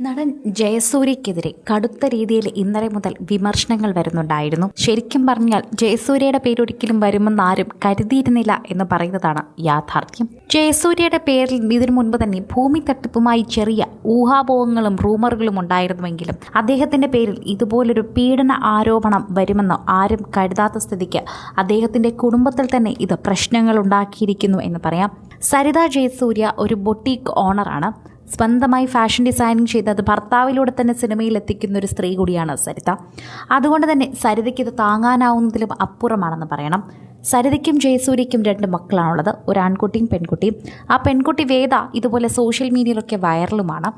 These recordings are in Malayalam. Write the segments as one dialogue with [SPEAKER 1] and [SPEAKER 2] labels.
[SPEAKER 1] നടൻ ജയസൂര്യക്കെതിരെ കടുത്ത രീതിയിൽ ഇന്നലെ മുതൽ വിമർശനങ്ങൾ വരുന്നുണ്ടായിരുന്നു. ശരിക്കും പറഞ്ഞാൽ ജയസൂര്യയുടെ പേരൊരിക്കലും വരുമെന്ന് ആരും കരുതിയിരുന്നില്ല എന്ന് പറയുന്നതാണ് യാഥാർത്ഥ്യം. ജയസൂര്യയുടെ പേരിൽ ഇതിനു മുൻപ് തന്നെ ഭൂമി തട്ടിപ്പുമായി ചെറിയ ഊഹാപോഹങ്ങളും റൂമറുകളും ഉണ്ടായിരുന്നുവെങ്കിലും അദ്ദേഹത്തിന്റെ പേരിൽ ഇതുപോലൊരു പീഡന ആരോപണം വരുമെന്ന് ആരും കരുതാത്ത സ്ഥിതിക്ക് അദ്ദേഹത്തിന്റെ കുടുംബത്തിൽ തന്നെ ഇത് പ്രശ്നങ്ങൾ ഉണ്ടാക്കിയിരിക്കുന്നു എന്ന് പറയാം. സരിത ജയസൂര്യ ഒരു ബൊട്ടീക്ക് ഓണറാണ്. സ്വന്തമായി ഫാഷൻ ഡിസൈനിങ് ചെയ്ത് അത് ഭർത്താവിലൂടെ തന്നെ സിനിമയിൽ എത്തിക്കുന്ന ഒരു സ്ത്രീ കൂടിയാണ് സരിത. അതുകൊണ്ട് തന്നെ സരിതയ്ക്ക് ഇത് താങ്ങാനാവുന്നതിലും അപ്പുറമാണെന്ന് പറയണം. സരിതയ്ക്കും ജയസൂര്യയ്ക്കും രണ്ട് മക്കളാണുള്ളത്. ഒരു ആൺകുട്ടിയും പെൺകുട്ടിയും. ആ പെൺകുട്ടി വേദ ഇതുപോലെ സോഷ്യൽ മീഡിയയിലൊക്കെ വൈറലുമാണ്.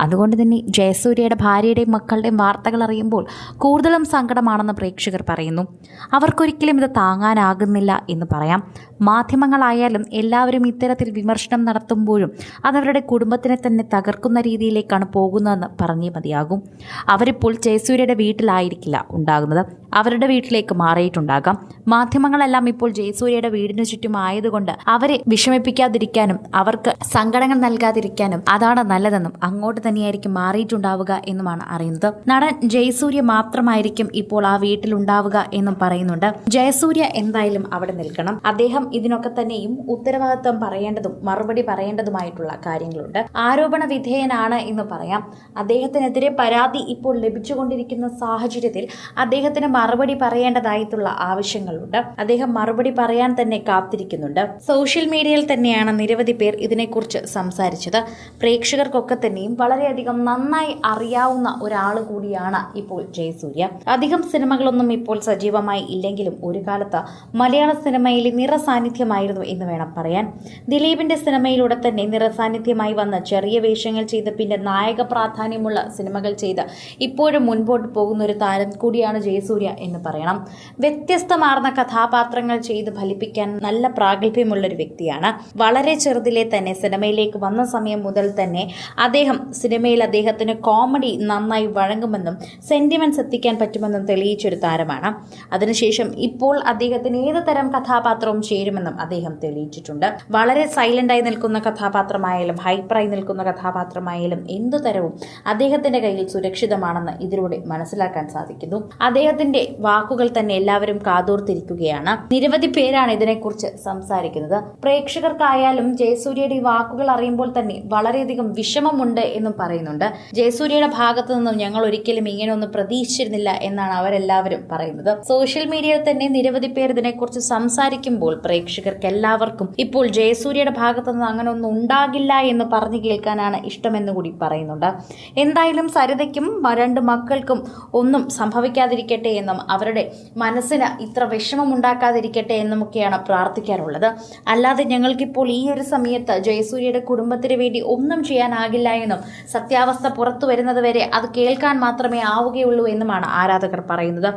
[SPEAKER 1] അതുകൊണ്ട് തന്നെ ജയസൂര്യയുടെ ഭാര്യയുടെയും മക്കളുടെയും വാർത്തകൾ അറിയുമ്പോൾ കൂടുതലും സങ്കടമാണെന്ന് പ്രേക്ഷകർ പറയുന്നു. അവർക്കൊരിക്കലും ഇത് താങ്ങാനാകുന്നില്ല എന്ന് പറയാം. മാധ്യമങ്ങളായാലും എല്ലാവരും ഇത്തരത്തിൽ വിമർശനം നടത്തുമ്പോഴും അതവരുടെ കുടുംബത്തിനെ തന്നെ തകർക്കുന്ന രീതിയിലേക്കാണ് പോകുന്നതെന്ന് പറഞ്ഞേ മതിയാകും. അവരിപ്പോൾ ജയസൂര്യയുടെ വീട്ടിലായിരിക്കില്ല ഉണ്ടാകുന്നത്. അവരുടെ വീട്ടിലേക്ക് മാറിയിട്ടുണ്ടാകാം. മാധ്യമങ്ങളെല്ലാം ഇപ്പോൾ ജയസൂര്യയുടെ വീടിനു ചുറ്റും ആയതുകൊണ്ട് അവരെ വിഷമിപ്പിക്കാതിരിക്കാനും അവർക്ക് സങ്കടങ്ങൾ നൽകാതിരിക്കാനും അതാണ് നല്ലതെന്നും അങ്ങോട്ട് തന്നെയായിരിക്കും മാറിയിട്ടുണ്ടാവുക എന്നുമാണ് അറിയുന്നത്. നടൻ ജയസൂര്യ മാത്രമായിരിക്കും ഇപ്പോൾ ആ വീട്ടിലുണ്ടാവുക എന്നും പറയുന്നുണ്ട്. ജയസൂര്യ എന്തായാലും അവിടെ നിൽക്കണം. അദ്ദേഹം ഇതിനൊക്കെ തന്നെയും ഉത്തരവാദിത്വം പറയേണ്ടതും മറുപടി പറയേണ്ടതുമായിട്ടുള്ള കാര്യങ്ങളുണ്ട്. ആരോപണ വിധേയനാണ് എന്ന് പറയാം. അദ്ദേഹത്തിനെതിരെ പരാതി ഇപ്പോൾ ലഭിച്ചുകൊണ്ടിരിക്കുന്ന സാഹചര്യത്തിൽ അദ്ദേഹത്തിന് മറുപടി പറയേണ്ടതായിട്ടുള്ള ആവശ്യങ്ങളുണ്ട്. അദ്ദേഹം മറുപടി പറയാൻ തന്നെ കാത്തിരിക്കുന്നുണ്ട്. സോഷ്യൽ മീഡിയയിൽ തന്നെയാണ് നിരവധി പേർ ഇതിനെക്കുറിച്ച് സംസാരിച്ചത്. പ്രേക്ഷകർക്കൊക്കെ തന്നെയും വളരെയധികം നന്നായി അറിയാവുന്ന ഒരാൾ കൂടിയാണ് ഇപ്പോൾ ജയസൂര്യ. അധികം സിനിമകളൊന്നും ഇപ്പോൾ സജീവമായി ഇല്ലെങ്കിലും ഒരു കാലത്ത് മലയാള സിനിമയിലെ നിറസാന്നിധ്യമായിരുന്നു എന്ന് വേണം പറയാൻ. ദിലീപിന്റെ സിനിമയിലൂടെ തന്നെ നിറസാന്നിധ്യമായി വന്ന ചെറിയ വേഷങ്ങൾ ചെയ്ത് പിന്നെ നായക പ്രാധാന്യമുള്ള സിനിമകൾ ചെയ്ത് ഇപ്പോഴും മുൻപോട്ട് പോകുന്ന ഒരു താരം കൂടിയാണ് ജയസൂര്യ എന്ന് പറയണം. വ്യത്യസ്തമാർന്ന കഥാപാത്രങ്ങൾ ചെയ്ത് ഫലിപ്പിക്കാൻ നല്ല പ്രാഗൽഭ്യമുള്ള ഒരു വ്യക്തിയാണ്. വളരെ ചെറുതിലെ തന്നെ സിനിമയിലേക്ക് വന്ന സമയം മുതൽ തന്നെ അദ്ദേഹം സിനിമയിൽ അദ്ദേഹത്തിന് കോമഡി നന്നായി വഴങ്ങുമെന്നും സെന്റിമെന്റ്സ് എത്തിക്കാൻ പറ്റുമെന്നും തെളിയിച്ചൊരു താരമാണ്. അതിനുശേഷം ഇപ്പോൾ അദ്ദേഹത്തിന് ഏത് തരം കഥാപാത്രവും ചേരുമെന്നും അദ്ദേഹം തെളിയിച്ചിട്ടുണ്ട്. വളരെ സൈലന്റായി നിൽക്കുന്ന കഥാപാത്രമായാലും ഹൈപ്പറായി നിൽക്കുന്ന കഥാപാത്രമായാലും എന്തു തരവും അദ്ദേഹത്തിന്റെ കയ്യിൽ സുരക്ഷിതമാണെന്ന് ഇതിലൂടെ മനസ്സിലാക്കാൻ സാധിക്കുന്നു. അദ്ദേഹത്തിന്റെ വാക്കുകൾ തന്നെ എല്ലാവരും കാതോർത്തിരിക്കുകയാണ്. നിരവധി പേരാണ് ഇതിനെക്കുറിച്ച് സംസാരിക്കുന്നത്. പ്രേക്ഷകർക്കായാലും ജയസൂര്യയുടെ ഈ വാക്കുകൾ അറിയുമ്പോൾ തന്നെ വളരെയധികം വിഷമമുണ്ട് എന്നും പറയുന്നുണ്ട്. ജയസൂര്യയുടെ ഭാഗത്തു നിന്നും ഞങ്ങൾ ഒരിക്കലും ഇങ്ങനെയൊന്നും പ്രതീക്ഷിച്ചിരുന്നില്ല എന്നാണ് അവരെല്ലാവരും പറയുന്നത്. സോഷ്യൽ മീഡിയയിൽ തന്നെ നിരവധി പേർ ഇതിനെക്കുറിച്ച് സംസാരിക്കുമ്പോൾ പ്രേക്ഷകർക്ക് എല്ലാവർക്കും ഇപ്പോൾ ജയസൂര്യയുടെ ഭാഗത്തു നിന്ന് അങ്ങനെ ഒന്നും ഉണ്ടാകില്ല എന്ന് പറഞ്ഞു കേൾക്കാനാണ് ഇഷ്ടമെന്ന് കൂടി പറയുന്നുണ്ട്. എന്തായാലും സരിതയ്ക്കും രണ്ട് മക്കൾക്കും ഒന്നും സംഭവിക്കാതിരിക്കട്ടെ എന്നും അവരുടെ മനസ്സിന് ഇത്ര വിഷമമുണ്ടാക്കാതിരിക്കട്ടെ എന്നുമൊക്കെയാണ് പ്രാർത്ഥിക്കാറുള്ളത്. അല്ലാതെ ഞങ്ങൾക്കിപ്പോൾ ഈ ഒരു സമയത്ത് ജയസൂര്യയുടെ കുടുംബത്തിന് വേണ്ടി ഒന്നും ചെയ്യാനാകില്ല എന്നും സത്യാവസ്ഥ പുറത്തു വരുന്നത് വരെ അത് കേൾക്കാൻ മാത്രമേ ആവുകയുള്ളൂ എന്നുമാണ് ആരാധകർ പറയുന്നത്.